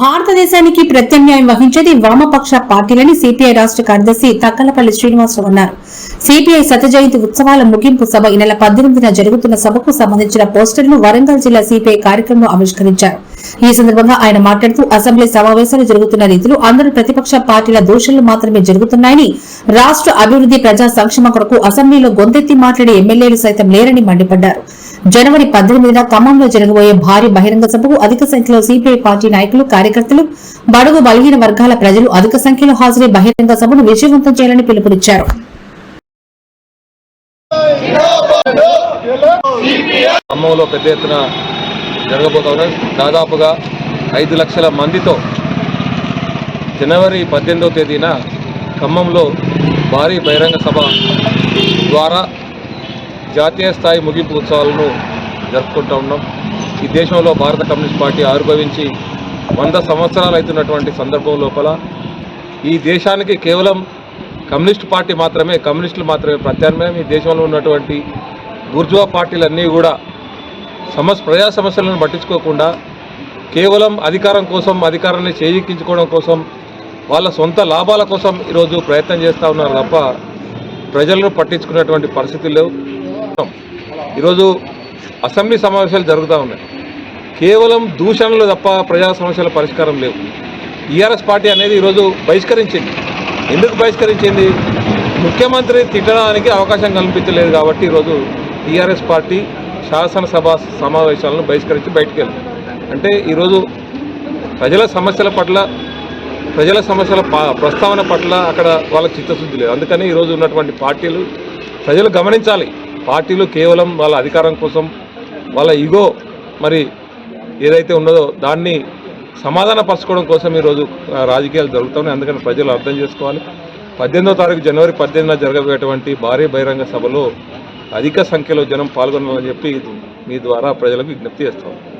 భారతదేశానికి ప్రత్యామ్నాయం వహించేది వామపక్ష పార్టీలని సిపిఐ రాష్ట్ర కార్యదర్శి తక్కలపల్లి శ్రీనివాసరావు అన్నారు. సిపిఐ శతజయంతి ఉత్సవాల ముగింపు సభ ఈ నెల పద్దెనిమిదిన జరుగుతున్న సభకు సంబంధించిన పోస్టర్ను వరంగల్ జిల్లా సిపిఐ కార్యక్రమంలో ఆవిష్కరించారు. ఈ సందర్భంగా ఆయన మాట్లాడుతూ అసెంబ్లీ సమావేశాలు జరుగుతున్న రీతిలో అందరూ ప్రతిపక్ష పార్టీల దోషులు మాత్రమే జరుగుతున్నాయని రాష్ట్ర అభివృద్ధి ప్రజా సంక్షేమ కొరకు అసెంబ్లీలో గొంతెత్తి మాట్లాడే ఎమ్మెల్యేలు సైతం లేరని మండిపడ్డారు. జనవరి పద్దెనిమిదిన ఖమ్మంలో జరగబోయే భారీ బహిరంగ సభకు అధిక సంఖ్యలో సిపిఐ పార్టీ నాయకులు కార్యకర్తలు బడుగు బలహీన వర్గాల ప్రజలు అధిక సంఖ్యలో హాజరై బహిరంగ సభను విజయవంతం చేయాలని పిలుపునిచ్చారు. ఖమ్మంలో పెద్ద ఎత్తున జరగబోతా ఉన్నాయి దాదాపుగా ఐదు లక్షల మందితో జనవరి పద్దెనిమిదవ తేదీన ఖమ్మంలో భారీ బహిరంగ సభ ద్వారా జాతీయ స్థాయి ముగింపు ఉత్సవాలను జరుపుకుంటూ ఉన్నాం. ఈ దేశంలో భారత కమ్యూనిస్ట్ పార్టీ ఆవిర్భవించి వంద సంవత్సరాలు అవుతున్నటువంటి సందర్భం లోపల ఈ దేశానికి కేవలం కమ్యూనిస్ట్ పార్టీ మాత్రమే కమ్యూనిస్టులు మాత్రమే ప్రత్యామ్నాయం. ఈ దేశంలో ఉన్నటువంటి గుర్జువా పార్టీలన్నీ కూడా సమస్య ప్రజా సమస్యలను పట్టించుకోకుండా కేవలం అధికారం కోసం అధికారాన్ని చేజిక్కించుకోవడం కోసం వాళ్ళ సొంత లాభాల కోసం ఈరోజు ప్రయత్నం చేస్తూ ఉన్నారు తప్ప ప్రజలను పట్టించుకున్నటువంటి పరిస్థితులు లేవు. ఈరోజు అసెంబ్లీ సమావేశాలు జరుగుతూ ఉన్నాయి. కేవలం దూషణలు తప్ప ప్రజా సమస్యల పరిష్కారం లేవు. టీఆర్ఎస్ పార్టీ అనేది ఈరోజు బహిష్కరించింది. ఎందుకు బహిష్కరించింది? ముఖ్యమంత్రి తిట్టడానికి అవకాశం కల్పించలేదు కాబట్టి ఈరోజు టీఆర్ఎస్ పార్టీ శాసనసభ సమావేశాలను బహిష్కరించి బయటికి వెళ్ళింది అంటే ఈరోజు ప్రజల సమస్యల పట్ల ప్రజల సమస్యల ప్రస్తావన పట్ల అక్కడ వాళ్ళకి చిత్తశుద్ధి లేదు. అందుకని ఈరోజు ఉన్నటువంటి పార్టీలు ప్రజలు గమనించాలి. పార్టీలు కేవలం వాళ్ళ అధికారం కోసం వాళ్ళ ఇగో మరి ఏదైతే ఉన్నదో దాన్ని సమాధాన పరచుకోవడం కోసం ఈరోజు రాజకీయాలు జరుగుతున్నాయి. అందుకని ప్రజలు అర్థం చేసుకోవాలి. పద్దెనిమిదో తారీఖు జనవరి పద్దెనిమిదిన జరగబోయేటువంటి భారీ బహిరంగ సభలో అధిక సంఖ్యలో జనం పాల్గొనాలని చెప్పి మీ ద్వారా ప్రజలకు విజ్ఞప్తి చేస్తాం